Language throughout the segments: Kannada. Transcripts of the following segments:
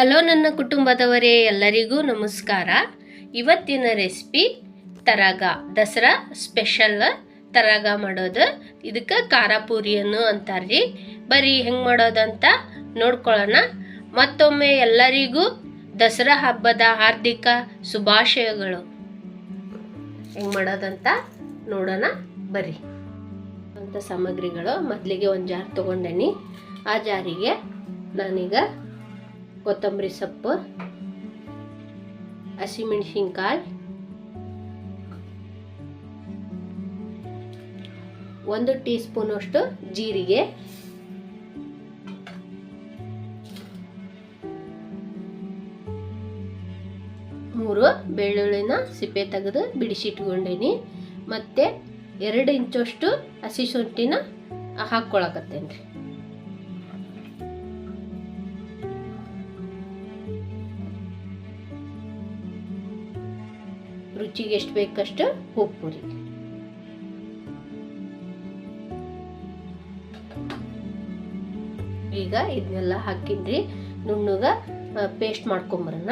ಹಲೋ ನನ್ನ ಕುಟುಂಬದವರೇ, ಎಲ್ಲರಿಗೂ ನಮಸ್ಕಾರ. ಇವತ್ತಿನ ರೆಸಿಪಿ ತರಗ, ದಸರಾ ಸ್ಪೆಷಲ್ ತರಗ ಮಾಡೋದು. ಇದಕ್ಕೆ ಖಾರ ಪೂರಿಯನ್ನು ಅಂತಾರ್ರಿ. ಬರೀ ಹೆಂಗೆ ಮಾಡೋದಂತ ನೋಡ್ಕೊಳ್ಳೋಣ ಮತ್ತೊಮ್ಮೆ ಎಲ್ಲರಿಗೂ ದಸರಾ ಹಬ್ಬದ ಹಾರ್ದಿಕ ಶುಭಾಶಯಗಳು. ಹೆಂಗೆ ಮಾಡೋದಂತ ನೋಡೋಣ, ಬರ್ರಿ. ಅಂತ ಸಾಮಗ್ರಿಗಳು ಮೊದಲಿಗೆ ಒಂದು ಜಾರ್ ತೊಗೊಂಡೇನಿ. ಆ ಜಾರಿಗೆ ನಾನೀಗ ಕೊತ್ತಂಬರಿ ಸೊಪ್ಪು, ಹಸಿಮೆಣಸಿನ್ಕಾಯಿ, ಒಂದು ಟೀ ಸ್ಪೂನ್ ಅಷ್ಟು ಜೀರಿಗೆ, ಮೂರು ಬೆಳ್ಳುಳ್ಳಿನ ಸಿಪ್ಪೆ ತೆಗೆದು ಬಿಡಿಸಿಟ್ಕೊಂಡೀನಿ. ಮತ್ತು ಎರಡು ಇಂಚಷ್ಟು ಹಸಿ ಶುಂಠಿನ ಹಾಕ್ಕೊಳಕತ್ತೇನೆ ರೀ ರುಚಿಗೆ ಎಷ್ಟು ಬೇಕಷ್ಟು ಉಪ್ಪು ರೀ ಈಗ ಇದನ್ನೆಲ್ಲ ಹಾಕಿದ್ರಿ, ನುಣ್ಣಗ ಪೇಸ್ಟ್ ಮಾಡ್ಕೊಂಬರೋಣ.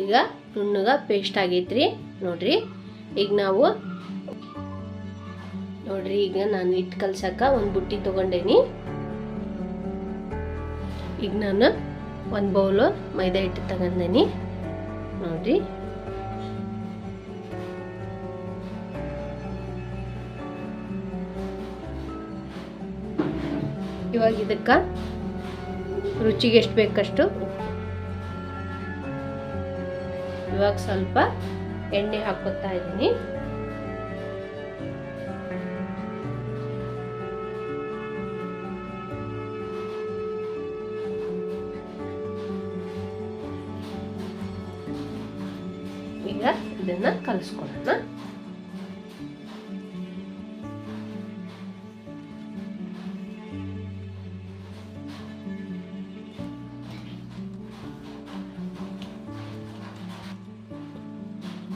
ಈಗ ನುಣ್ಣಗ ಪೇಸ್ಟ್ ಆಗೈತ್ರಿ, ನೋಡ್ರಿ. ಈಗ ನಾವು, ನೋಡ್ರಿ, ಈಗ ನಾನು ಹಿಟ್ಟು ಕಲ್ಸಕ್ಕ ಒಂದು ಬುಟ್ಟಿ ತಗೊಂಡೇನಿ. ಈಗ ನಾನು ಒಂದು ಬೌಲು ಮೈದಾ ಹಿಟ್ಟು ತಗೊಂಡೇನಿ. ನೋಡ್ರಿ ಇವಾಗ ಇದಕ್ಕ ರುಚಿಗೆ ಎಷ್ಟು ಬೇಕಷ್ಟು ಇವಾಗ ಸ್ವಲ್ಪ ಎಣ್ಣೆ ಹಾಕೋತಾ ಇದ್ದೀನಿ. ಇದನ್ನ ಕಲಿಸ್ಕೊಳ್ಳೋಣ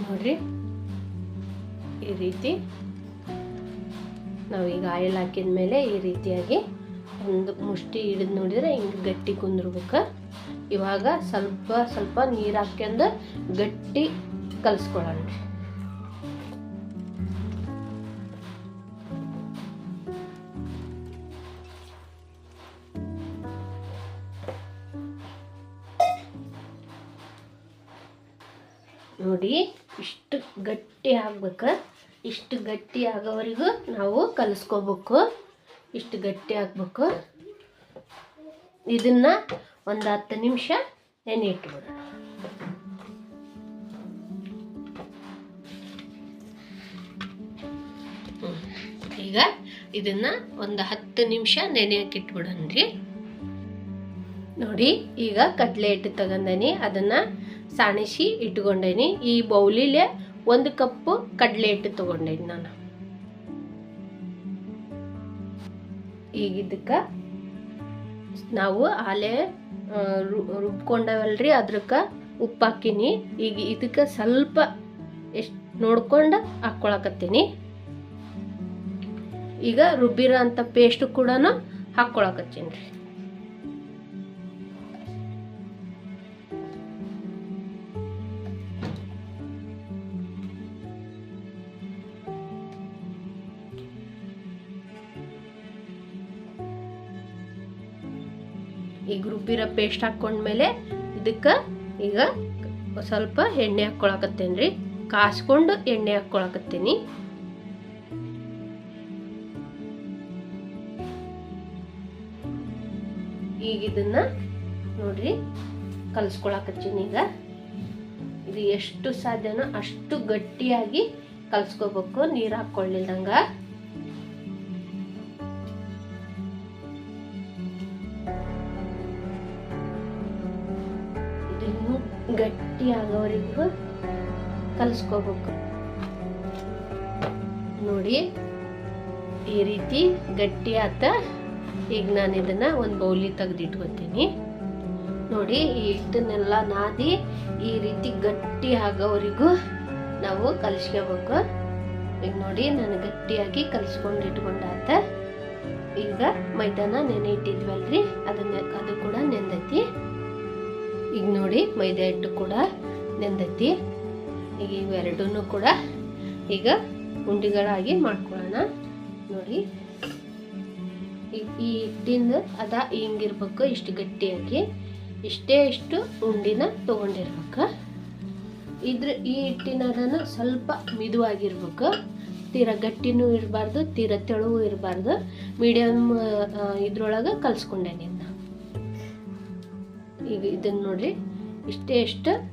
ನೋಡ್ರಿ, ಈ ರೀತಿ ನಾವು ಈಗ ಆಯಿಲ್ ಹಾಕಿದ ಮೇಲೆ ಈ ರೀತಿಯಾಗಿ ಒಂದು ಮುಷ್ಟಿ ಹಿಡಿದು ನೋಡಿದರೆ ಹಿಂಗೆ ಗಟ್ಟಿ ಕುಂದಿರ್ಬೇಕು. ಇವಾಗ ಸ್ವಲ್ಪ ಸ್ವಲ್ಪ ನೀರು ಹಾಕ್ಯಂದು ಗಟ್ಟಿ ಕಲಿಸ್ಕೊಳ್ಳೋಣ ನೋಡಿ, ಇಷ್ಟು ಗಟ್ಟಿ ಆಗ್ಬೇಕು. ಇಷ್ಟು ಗಟ್ಟಿ ಆಗೋವರೆಗೂ ನಾವು ಕಲಿಸ್ಕೋಬೇಕು. ಇಷ್ಟು ಗಟ್ಟಿ ಆಗ್ಬೇಕು. ಇದನ್ನ ಒಂದು ಹತ್ತು ನಿಮಿಷ ನೆನೆ ಇಟ್ಬಿಡೋಣ. ಈಗ ಇದನ್ನ ಒಂದು ಹತ್ತು ನಿಮಿಷ ನೆನೆಯಕ್ಕೆ ಇಟ್ಬಿಡೋಣ್ರಿ ನೋಡಿ, ಈಗ ಕಡಲೆ ಹಿಟ್ಟು ತಗೊಂಡೇನಿ, ಅದನ್ನ ಸಾಣಿಸಿ ಇಟ್ಕೊಂಡೇನಿ. ಈ ಬೌಲಿಲೆ ಒಂದು ಕಪ್ಪು ಕಡಲೆ ಹಿಟ್ಟು ತಗೊಂಡೇನಿ ನಾನು. ಈಗ ಇದಕ್ಕೆ ನಾವು ಆಲೆ ರುಬ್ಕೊಂಡವಲ್ರಿ, ಅದ್ರಕ್ಕೆ ಉಪ್ಪು ಹಾಕಿನಿ ಈಗ ಇದಕ್ಕೆ ಸ್ವಲ್ಪ ಎಷ್ಟು ನೋಡ್ಕೊಂಡು ಹಾಕ್ಕೊಳಕತ್ತೀನಿ. ಈಗ ರುಬ್ಬಿರೋ ಅಂಥ ಪೇಸ್ಟ್ ಕೂಡ ಹಾಕ್ಕೊಳಕತ್ತೀನಿ ರೀ. ಈಗ ರುಬ್ಬಿರೋ ಪೇಸ್ಟ್ ಹಾಕ್ಕೊಂಡ್ಮೇಲೆ ಇದಕ್ಕೆ ಈಗ ಸ್ವಲ್ಪ ಎಣ್ಣೆ ಹಾಕ್ಕೊಳಕತ್ತೇನೆ ರೀ. ಕಾಸ್ಕೊಂಡು ಎಣ್ಣೆ ಹಾಕ್ಕೊಳಕತ್ತೀನಿ. ಈಗ ಇದನ್ನ ನೋಡ್ರಿ ಕಲ್ಸ್ಕೊಳಕತ್ತೀನಿ ಈಗ. ಇದು ಎಷ್ಟು ಸಾಧ್ಯನೋ ಅಷ್ಟು ಗಟ್ಟಿಯಾಗಿ ಕಲ್ಸ್ಕೋಬೇಕು, ನೀರು ಹಾಕ್ಕೊಳ್ಳಿಲ್ದಂಗ. ಇದನ್ನು ಗಟ್ಟಿ ಆಗೋರಿಗೂ ಕಲಿಸ್ಕೋಬೇಕು. ನೋಡಿ, ಈ ರೀತಿ ಗಟ್ಟಿ ಆತ ಈಗ ನಾನು ಇದನ್ನ ಒಂದು ಬೌಲಿ ತೆಗೆದಿಟ್ಕೊತೀನಿ. ನೋಡಿ, ಈ ಹಿಟ್ಟನ್ನೆಲ್ಲ ನಾದಿ ಈ ರೀತಿ ಗಟ್ಟಿ ಆಗೋವರೆಗೂ ನಾವು ಕಲಿಸ್ಕೋಬೇಕು. ಈಗ ನೋಡಿ, ನಾನು ಗಟ್ಟಿಯಾಗಿ ಕಲಿಸ್ಕೊಂಡು ಇಟ್ಕೊಂಡಾತ ಈಗ ಮೈದಾನ ನೆನೆ ಇಟ್ಟಿದ್ವಲ್ರಿ? ಅದನ್ನ ಅದು ಕೂಡ ನೆನೆ ನೋಡಿ, ಮೈದಾ ಹಿಟ್ಟು ಕೂಡ ನೆಂದೈತಿ. ಈಗ ಇವೆರಡೂ ಕೂಡ ಈಗ ಉಂಡಿಗಳಾಗಿ ಮಾಡ್ಕೊಳ್ಳೋಣ. ನೋಡಿ ಈ- ಹಿಟ್ಟಿಂದ ಅದ ಹಿಂಗಿರ್ಬೇಕು, ಇಷ್ಟು ಗಟ್ಟಿಯಾಗಿ ಇಷ್ಟೇ ಇಷ್ಟು ಉಂಡಿನ ತೊಗೊಂಡಿರ್ಬೇಕು. ಇದ್ರ ಈ ಹಿಟ್ಟಿನ ಅದನ್ನು ಸ್ವಲ್ಪ ಮಿದುವಾಗಿರ್ಬೇಕು. ತೀರ ಗಟ್ಟಿನೂ ಇರಬಾರ್ದು, ತೀರ ತೆಳುವು ಇರಬಾರ್ದು. ಮೀಡಿಯಮ್ ಇದ್ರೊಳಗೆ ಕಲಿಸ್ಕೊಂಡೆ ನಿನ್ನ. ಈಗ ಇದನ್ನು ನೋಡ್ರಿ, ಇಷ್ಟೇ ಇಷ್ಟು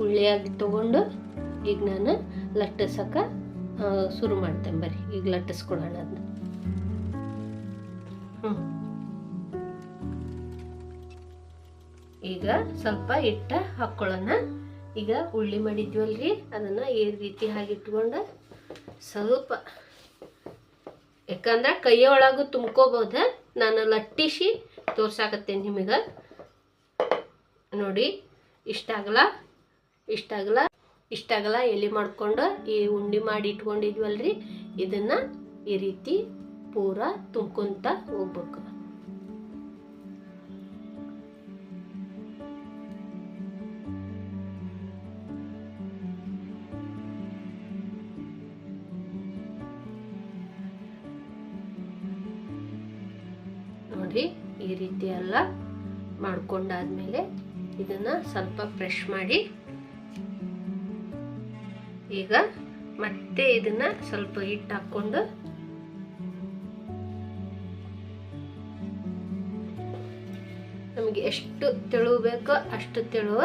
ಉಳ್ಳಿಯಾಗಿ ತಗೊಂಡು ಈಗ ನಾನು ಲಟ್ಟಿಸಕ ಶುರು ಮಾಡ್ತೇನೆ ಬರ್ರಿ. ಈಗ ಲಟ್ಟಿಸ್ಕೊಡೋಣ ಅದನ್ನ ಈಗ ಸ್ವಲ್ಪ ಇಟ್ಟ ಹಾಕ್ಕೊಳ್ಳೋಣ ಈಗ ಉಳ್ಳಿ ಮಾಡಿದ್ವಲ್ರಿ? ಅದನ್ನ ಈ ರೀತಿ ಹಾಗಿಟ್ಕೊಂಡು ಸ್ವಲ್ಪ, ಯಾಕಂದ್ರೆ ಕೈಯ ಒಳಗೂ ನಾನು ಲಟ್ಟಿಸಿ ತೋರ್ಸಾಕತ್ತೇನೆ ನಿಮಗೆ. ನೋಡಿ ಇಷ್ಟಾಗಲ್ಲ ಇಷ್ಟಾಗಲ್ಲ ಇಷ್ಟಾಗಲ್ಲ ಎಲೆ ಮಾಡ್ಕೊಂಡು ಈ ಉಂಡೆ ಮಾಡಿ ಇಟ್ಕೊಂಡಿದ್ವಲ್ರಿ? ಇದನ್ನ ಈ ರೀತಿ ಪೂರ ತುಂಬ್ಕೊಂತ ಹೋಗ್ಬೇಕು. ನೋಡ್ರಿ ಈ ರೀತಿ ಎಲ್ಲ ಮಾಡ್ಕೊಂಡಾದ್ಮೇಲೆ ಇದನ್ನ ಸ್ವಲ್ಪ ಫ್ರೆಶ್ ಮಾಡಿ, ಈಗ ಮತ್ತೆ ಇದನ್ನ ಸ್ವಲ್ಪ ಹಿಟ್ಟು ಹಾಕ್ಕೊಂಡು ಎಷ್ಟು ತೆಳು ಅಷ್ಟು ತೆಳುವ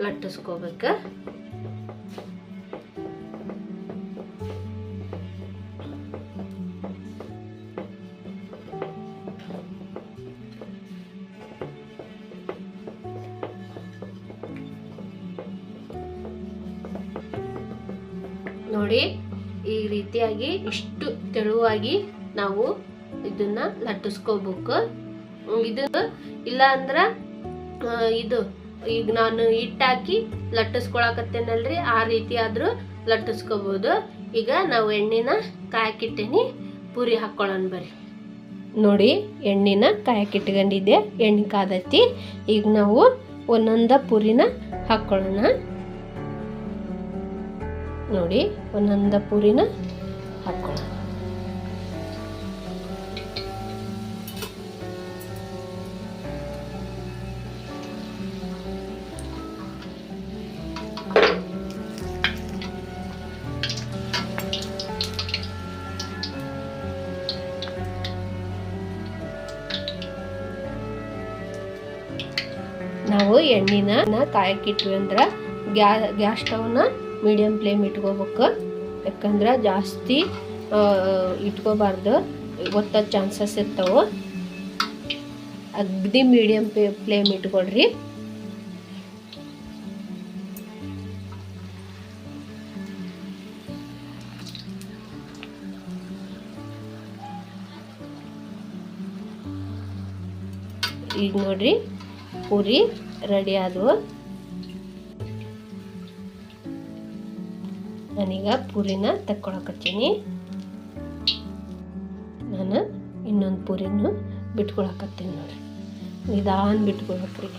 ಲಟ್ಟಿಸ್ಕೋಬೇಕು. ನೋಡಿ ಈ ರೀತಿಯಾಗಿ ಇಷ್ಟು ತೆಳುವಾಗಿ ನಾವು ಇದನ್ನ ಲಟ್ಟಿಸ್ಕೋಬೇಕು. ಇದು ಇಲ್ಲ ಅಂದ್ರ ಇದು ಈಗ ನಾನು ಹಿಟ್ಟಾಕಿ ಲಟ್ಟಿಸ್ಕೊಳಕತ್ತೇನಲ್ರಿ ಆ ರೀತಿ ಆದ್ರೂ ಲಟ್ಟಿಸ್ಕೋಬಹುದು ಈಗ ನಾವು ಎಣ್ಣೆನ ಕಾಯಕ್ಕಿಟ್ಟೇನಿ ಪೂರಿ ಹಾಕೊಳ್ಳೋಣ ಬರ್ರಿ. ನೋಡಿ ಎಣ್ಣೆನ ಕಾಯಕ್ಕಿಟ್ಕೊಂಡಿದ್ದೆ ಎಣ್ಣೆ ಕಾದತಿ. ಈಗ ನಾವು ಒಂದೊಂದ ಪೂರಿನ ಹಾಕೊಳ್ಳೋಣ. ನೋಡಿ ಒಂದೊಂದ ಪೂರಿನ ಹಾಕ್ಕೊಳ್ಳೋಣ ಎಣ್ಣೆನ ಕಾಯಕ್ಕಿಟ್ವಿ ಅಂದ್ರೆ ಗ್ಯಾ, ಗ್ಯಾಸ್ ಸ್ಟವ್ನ ಮೀಡಿಯಂ ಫ್ಲೇಮ್ ಇಟ್ಕೋಬೇಕು. ಯಾಕಂದ್ರೆ ಜಾಸ್ತಿ ಇಟ್ಕೋಬಾರ್ದು. ಒತ್ತ ಚಾನ್ಸಸ್ ಇರ್ತಾವೆ. ಅಗ್ದಿ ಮೀಡಿಯಮ್ ಫ್ಲೇಮ್ ಇಟ್ಕೊಳ್ರಿ. ಈಗ ನೋಡ್ರಿ, ಪೂರಿ. ರೆಡಿ ಆದವು. ನಾನೀಗ ಪೂರಿನ ತಕ್ಕೊಳಕತ್ತೀನಿ ನಾನು ಇನ್ನೊಂದು ಪೂರಿನೂ ಬಿಟ್ಕೊಳಕತ್ತೀನಿ ನೋಡ್ರಿ. ನಿಧಾನ ಬಿಟ್ಕೊಳಕ್ರಿ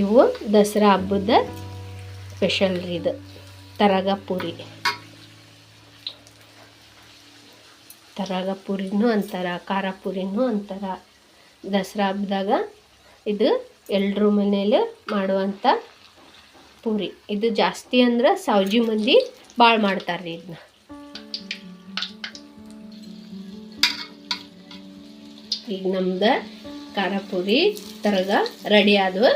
ಇವು ದಸರಾ ಹಬ್ಬದ ಸ್ಪೆಷಲ್ ರೀ ಇದು. ತರಗ ಪೂರಿ. ತರಗ ಪೂರಿನೂ ಅಂತಾರ ಖಾರ ಪೂರಿನೂ ಅಂತಾರ ದಸರಾ ಹಬ್ಬದಾಗ ಇದು ಎಲ್ಲರೂ ಮನೇಲಿ ಮಾಡುವಂಥ ಪೂರಿ. ಇದು ಜಾಸ್ತಿ ಅಂದ್ರೆ ಸಾವ್ಜಿ ಮಂದಿ ಭಾಳ ಮಾಡ್ತಾರೆ ರೀ ಇದನ್ನ ಈಗ ನಮ್ದು ಖಾರ ಪೂರಿ, ತರಗ, ರೆಡಿ ಆದವು.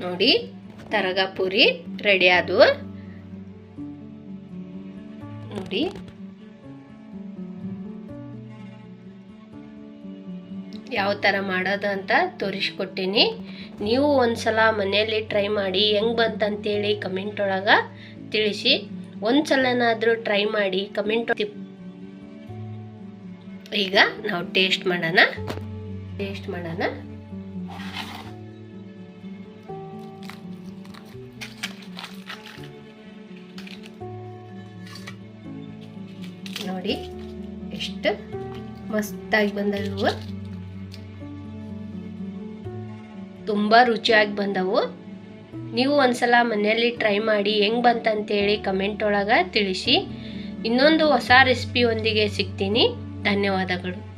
ನೋಡಿ, ತರಗ ಪೂರಿ ರೆಡಿ ಆದವು ನೋಡಿ. ಯಾವ ಥರ ಮಾಡೋದು ಅಂತ ತೋರಿಸ್ಕೊಟ್ಟೀನಿ. ನೀವು ಒಂದ್ಸಲ ಮನೆಯಲ್ಲಿ ಟ್ರೈ ಮಾಡಿ, ಹೆಂಗೆ ಬಂತಂತೇಳಿ ಕಮೆಂಟ್ ಒಳಗೆ ತಿಳಿಸಿ. ಒಂದು ಸಲನಾದರೂ ಟ್ರೈ ಮಾಡಿ ಕಮೆಂಟ್ ಈಗ ನಾವು ಟೇಸ್ಟ್ ಮಾಡೋಣ. ಟೇಸ್ಟ್ ಮಾಡೋಣ. ನೋಡಿ. ಎಷ್ಟು? ಮಸ್ತಾಗಿ ಬಂದವು ತುಂಬ ರುಚಿಯಾಗಿ ಬಂದವು. ನೀವು ಒಂದ್ಸಲ ಮನೆಯಲ್ಲಿ ಟ್ರೈ ಮಾಡಿ ಹೆಂಗೆ ಬಂತಂತೇಳಿ ಕಮೆಂಟ್ ಒಳಗೆ ತಿಳಿಸಿ. ಇನ್ನೊಂದು ಹೊಸ ರೆಸಿಪಿಯೊಂದಿಗೆ ಸಿಗ್ತೀನಿ. ಧನ್ಯವಾದಗಳು.